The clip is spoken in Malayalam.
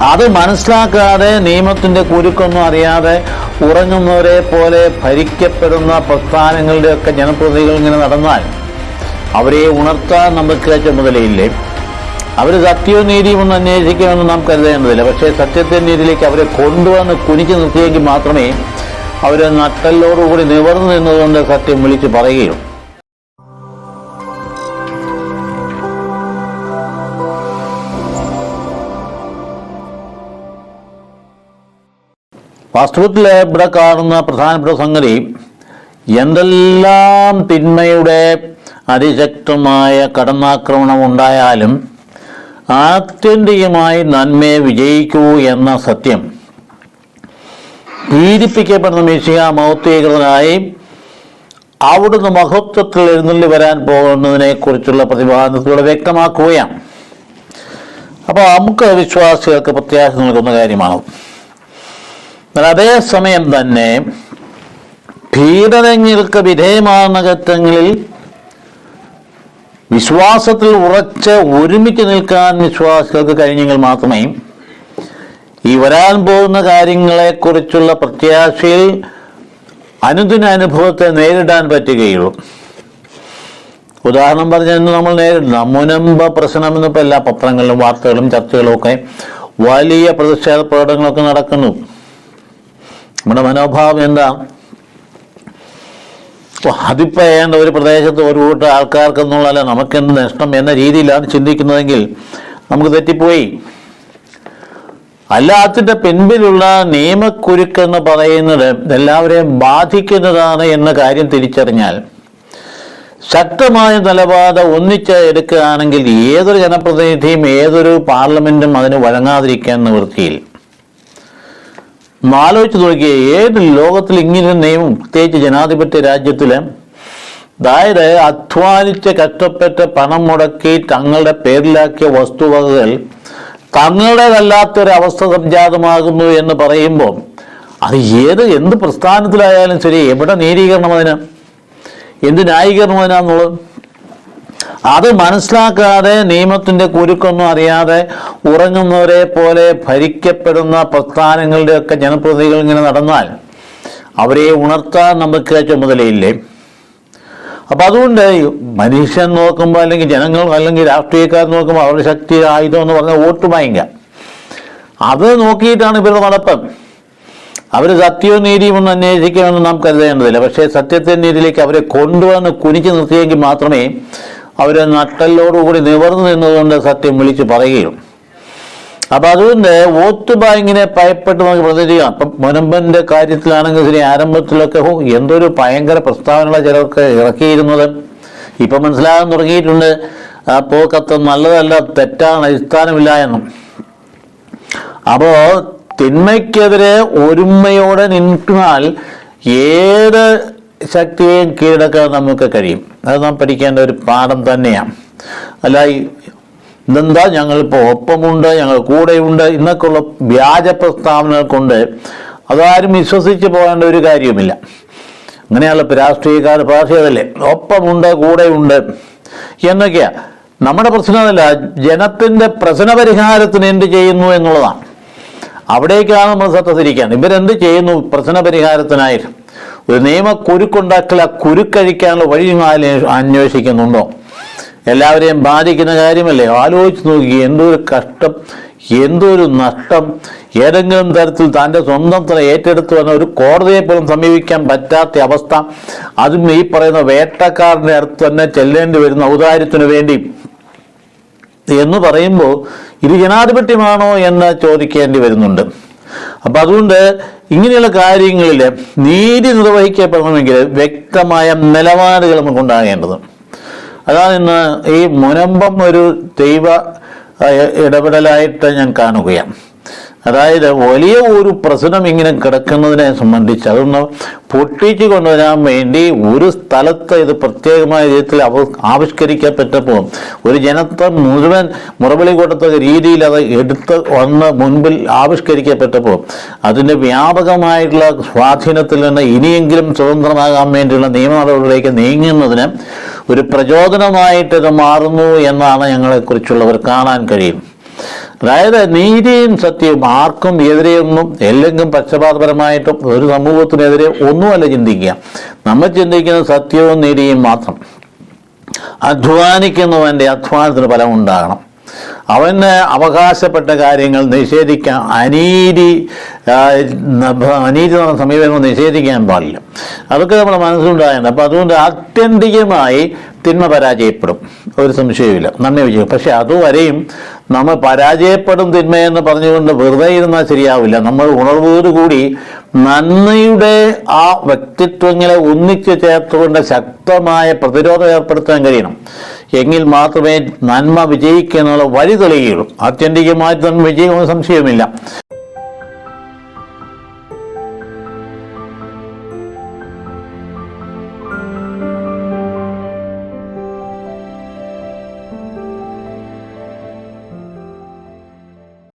അത് മനസ്സിലാക്കാതെ നിയമത്തിന്റെ കുരുക്കൊന്നും അറിയാതെ ഉറങ്ങുന്നവരെ പോലെ ഭരിക്കപ്പെടുന്ന പ്രസ്ഥാനങ്ങളുടെയൊക്കെ ജനപ്രതിനിധികൾ ഇങ്ങനെ നടന്നാൽ അവരെ ഉണർത്താൻ നമുക്ക് ചുമതലയില്ലേ? അവർ സത്യവും നീതിയും ഒന്നും അന്വേഷിക്കുമെന്ന് നാം കരുതേണ്ടതില്ല. പക്ഷേ സത്യത്തെ നീതിയിലേക്ക് അവരെ കൊണ്ടുവന്ന് കുനിച്ചു നിർത്തിയെങ്കിൽ മാത്രമേ അവർ നട്ടലോടുകൂടി നിവർന്നു നിന്നതുകൊണ്ട് സത്യം വിളിച്ചു പറയുകയുള്ളൂ. വാസ്തവത്തിൽ ഇവിടെ കാണുന്ന പ്രധാനപ്പെട്ട സംഗതി എന്തെല്ലാം തിന്മയുടെ അതിശക്തമായ കടന്നാക്രമണം ഉണ്ടായാലും ആത്യന്തികമായി നന്മയെ വിജയിക്കൂ എന്ന സത്യം പീഡിപ്പിക്കപ്പെടുന്ന മിശിക മൗത്വീകൃതനായി അവിടുന്ന് മഹത്വത്തിൽ എഴുന്നള്ളി വരാൻ പോകുന്നതിനെ കുറിച്ചുള്ള പ്രതിപാദനത്തിലൂടെ വ്യക്തമാക്കുകയാണ്. അപ്പോൾ നമുക്ക് വിശ്വാസികൾക്ക് പ്രത്യാശ നൽകുന്ന കാര്യമാണ്. എന്നാൽ അതേസമയം തന്നെ ഭീതനങ്ങൾക്ക് വിധേയമാകുന്ന ഘട്ടങ്ങളിൽ വിശ്വാസത്തിൽ ഉറച്ച് ഒരുമിച്ച് നിൽക്കാൻ വിശ്വാസികൾക്ക് കഴിഞ്ഞെങ്കിൽ മാത്രമേ ഈ വരാൻ പോകുന്ന കാര്യങ്ങളെക്കുറിച്ചുള്ള പ്രത്യാശയിൽ അനുദിന അനുഭവത്തെ നേരിടാൻ പറ്റുകയുള്ളൂ. ഉദാഹരണം പറഞ്ഞാൽ ഇന്ന് നമ്മൾ നേരിടുന്ന മുനമ്പ പ്രശ്നം എന്നിപ്പോൾ എല്ലാ പത്രങ്ങളിലും വാർത്തകളും ചർച്ചകളും ഒക്കെ വലിയ പ്രതിഷേധ പ്രകടനങ്ങളൊക്കെ നടക്കുന്നു. നമ്മുടെ മനോഭാവം എന്താ? അതിപ്പോ ഏണ്ട ഒരു പ്രദേശത്ത് ഒരു കൂട്ടം ആൾക്കാർക്കെന്നുള്ളതല്ല നമുക്കെന്ത് നഷ്ടം എന്ന രീതിയിലാണ് ചിന്തിക്കുന്നതെങ്കിൽ നമുക്ക് തെറ്റിപ്പോയി. അല്ലാത്തിന്റെ പിൻപിലുള്ള നിയമക്കുരുക്കെന്ന് പറയുന്നത് എല്ലാവരെയും ബാധിക്കുന്നതാണ് എന്ന കാര്യം തിരിച്ചറിഞ്ഞാൽ ശക്തമായ നിലപാട് ഒന്നിച്ച് എടുക്കുകയാണെങ്കിൽ ഏതൊരു ജനപ്രതിനിധിയും ഏതൊരു പാർലമെന്റും അതിന് വഴങ്ങാതിരിക്കാൻ നിവൃത്തിയിൽ ഒന്ന് ആലോചിച്ച് നോക്കിയേ ഏത് ലോകത്തിൽ ഇങ്ങനെ നിയമം? പ്രത്യേകിച്ച് ജനാധിപത്യ രാജ്യത്തിൽ അതായത് അധ്വാനിച്ച് കഷ്ടപ്പെട്ട് പണം മുടക്കി തങ്ങളുടെ പേരിലാക്കിയ വസ്തുവകകൾ തങ്ങളുടേതല്ലാത്തൊരു അവസ്ഥ സംജാതമാകുന്നു എന്ന് പറയുമ്പോൾ അത് ഏത് എന്ത് പ്രസ്ഥാനത്തിലായാലും ശരി എവിടെ നീരീകരണം അതിന്? എന്ത് ന്യായീകരണം അതിനാന്നുള്ളത്? അത് മനസ്സിലാക്കാതെ നിയമത്തിന്റെ കുരുക്കൊന്നും അറിയാതെ ഉറങ്ങുന്നവരെ പോലെ ഭരിക്കപ്പെടുന്ന പ്രസ്ഥാനങ്ങളുടെയൊക്കെ ജനപ്രതിനിധികൾ ഇങ്ങനെ നടന്നാൽ അവരെ ഉണർത്താൻ നമുക്ക് ചുമതലയില്ലേ? അപ്പൊ അതുകൊണ്ട് മനുഷ്യൻ നോക്കുമ്പോൾ അല്ലെങ്കിൽ ജനങ്ങൾ അല്ലെങ്കിൽ രാഷ്ട്രീയക്കാർ നോക്കുമ്പോൾ അവരുടെ ശക്തി ആയുധം എന്ന് പറഞ്ഞാൽ വോട്ട് ഭയങ്കര അത് നോക്കിയിട്ടാണ് ഇവരുടെ നടപ്പം. അവർ സത്യവും നീതിയും ഒന്ന് അന്വേഷിക്കുമെന്ന് നാം കരുതേണ്ടതില്ല. പക്ഷേ സത്യത്തെ നീതിയിലേക്ക് അവരെ കൊണ്ടുവന്ന് കുനിച്ചു നിർത്തിയെങ്കിൽ മാത്രമേ അവർ നട്ടലോടുകൂടി നിവർന്നു നിന്നതുകൊണ്ട് സത്യം വിളിച്ചു പറയുകയും. അപ്പൊ അതുകൊണ്ട് വോട്ട് ബാങ്കിനെ ഭയപ്പെട്ട് നമുക്ക് പ്രതിനിധിക്കാം അപ്പം മുനമ്പന്റെ കാര്യത്തിലാണെങ്കിൽ ശരി ആരംഭത്തിലൊക്കെ എന്തൊരു ഭയങ്കര പ്രസ്താവനകളെ ചിലർക്ക് ഇറക്കിയിരുന്നത്. ഇപ്പൊ മനസ്സിലാകാൻ തുടങ്ങിയിട്ടുണ്ട്. ആ പോക്കത്ത് നല്ലതല്ല തെറ്റാണ് അടിസ്ഥാനമില്ല എന്നും. അപ്പോൾ തിന്മയ്ക്കെതിരെ ഒരുമയോടെ നിന്നാൽ ഏത് ശക്തിയെയും കീഴടക്കാൻ നമുക്ക് കഴിയും. അത് നാം പഠിക്കേണ്ട ഒരു പാഠം തന്നെയാണ്. അല്ല ഇതെന്താ? ഞങ്ങളിപ്പോൾ ഒപ്പമുണ്ട് ഞങ്ങൾ കൂടെയുണ്ട് എന്നൊക്കെയുള്ള വ്യാജ പ്രസ്താവനകൾ കൊണ്ട് അതാരും വിശ്വസിച്ച് പോകേണ്ട ഒരു കാര്യവുമില്ല. അങ്ങനെയുള്ള രാഷ്ട്രീയക്കാർ പാർട്ടിയതല്ലേ ഒപ്പമുണ്ട് കൂടെയുണ്ട് എന്നൊക്കെയാ. നമ്മുടെ പ്രശ്നം അതല്ല ജനത്തിന്റെ പ്രശ്ന പരിഹാരത്തിന് എന്ത് ചെയ്യുന്നു എന്നുള്ളതാണ്. അവിടേക്കാണ് നമ്മൾ ശ്രദ്ധ ഇവരെന്ത് ചെയ്യുന്നു? പ്രശ്ന പരിഹാരത്തിനായിട്ട് ഒരു നിയമ കുരുക്കുണ്ടാക്കൽ ആ കുരുക്കഴിക്കാനുള്ള വഴി നിങ്ങൾ അന്വേഷിക്കുന്നുണ്ടോ? എല്ലാവരെയും ബാധിക്കുന്ന കാര്യമല്ലേ? ആലോചിച്ച് നോക്കി എന്തൊരു കഷ്ടം എന്തൊരു നഷ്ടം. ഏതെങ്കിലും തരത്തിൽ തന്റെ സ്വന്തം തല ഏറ്റെടുത്തു വന്ന ഒരു കോടതിയെ പോലും സമീപിക്കാൻ പറ്റാത്ത അവസ്ഥ. അതും ഈ പറയുന്ന വേട്ടക്കാരന്റെ അടുത്ത് തന്നെ ചെല്ലേണ്ടി വരുന്ന ഔദാര്യത്തിനു വേണ്ടി. എന്ന് പറയുമ്പോൾ ഇത് ജനാധിപത്യമാണോ എന്ന് ചോദിക്കേണ്ടി വരുന്നുണ്ട്. അപ്പൊ അതുകൊണ്ട് ഇങ്ങനെയുള്ള കാര്യങ്ങളിൽ നീതി നിർവഹിക്കപ്പെടണമെങ്കിൽ വ്യക്തമായ നിലപാടുകൾ നമുക്ക് ഉണ്ടാകേണ്ടത്. അതാണ് ഇന്ന് ഈ മുനമ്പം ഒരു ദൈവ ഇടപെടലായിട്ട് ഞാൻ കാണുകയാണ്. അതായത് വലിയ ഒരു പ്രശ്നം ഇങ്ങനെ കിടക്കുന്നതിനെ സംബന്ധിച്ച് അതൊന്ന് പൊട്ടിച്ചു കൊണ്ടുവരാൻ വേണ്ടി ഒരു സ്ഥലത്ത് ഇത് പ്രത്യേകമായ രീതിയിൽ അവ ആവിഷ്കരിക്കപ്പെട്ടപ്പോൾ ഒരു ജനത്തെ മുഴുവൻ മുറവിളി കൊടുത്ത രീതിയിൽ അത് എടുത്ത് വന്ന് മുൻപിൽ ആവിഷ്കരിക്കപ്പെട്ടപ്പോൾ അതിന്റെ വ്യാപകമായിട്ടുള്ള സ്വാധീനത്തിൽ നിന്ന് ഇനിയെങ്കിലും സ്വതന്ത്രമാകാൻ വേണ്ടിയുള്ള നിയമ നടപടികളിലേക്ക് നീങ്ങുന്നതിന് ഒരു പ്രചോദനമായിട്ട് ഇത് മാറുന്നു എന്നാണ് ഞങ്ങളെക്കുറിച്ചുള്ളവർ കാണാൻ കഴിയും. അതായത് നീതിയും സത്യവും ആർക്കും എതിരെയൊന്നും എല്ലെങ്കിലും പക്ഷപാതപരമായിട്ടും ഒരു സമൂഹത്തിനെതിരെ ഒന്നുമല്ല ചിന്തിക്കുക. നമ്മൾ ചിന്തിക്കുന്ന സത്യവും നീതിയും മാത്രം. അധ്വാനിക്കുന്നവന്റെ അധ്വാനത്തിന് ഫലം ഉണ്ടാകണം. അവന് അവകാശപ്പെട്ട കാര്യങ്ങൾ നിഷേധിക്കാൻ അനീതി അനീതി പറഞ്ഞ സമീപനങ്ങൾ നിഷേധിക്കാൻ പാടില്ല. അതൊക്കെ നമ്മുടെ മനസ്സിലുണ്ടായാണ് അപ്പം അതുകൊണ്ട് ആത്യന്തികമായി തിന്മ പരാജയപ്പെടും. ഒരു സംശയവുമില്ല. നന്ദി വിജയം പക്ഷേ അതുവരെയും നമ്മൾ പരാജയപ്പെടും തിന്മയെന്ന് പറഞ്ഞുകൊണ്ട് വെറുതെ ഇരുന്നാൽ ശരിയാവില്ല. നമ്മൾ ഉണർവോടുകൂടി നന്മയുടെ ആ വ്യക്തിത്വങ്ങളെ ഒന്നിച്ചു ചേർത്തുകൊണ്ട് ശക്തമായ പ്രതിരോധം ഏർപ്പെടുത്താൻ കഴിയണം. എങ്കിൽ മാത്രമേ നന്മ വിജയിക്കാനുള്ള വഴി തെളിയുകയുള്ളൂ. ആത്യന്തികമായി തന്നെ വിജയമെന്ന് സംശയമില്ല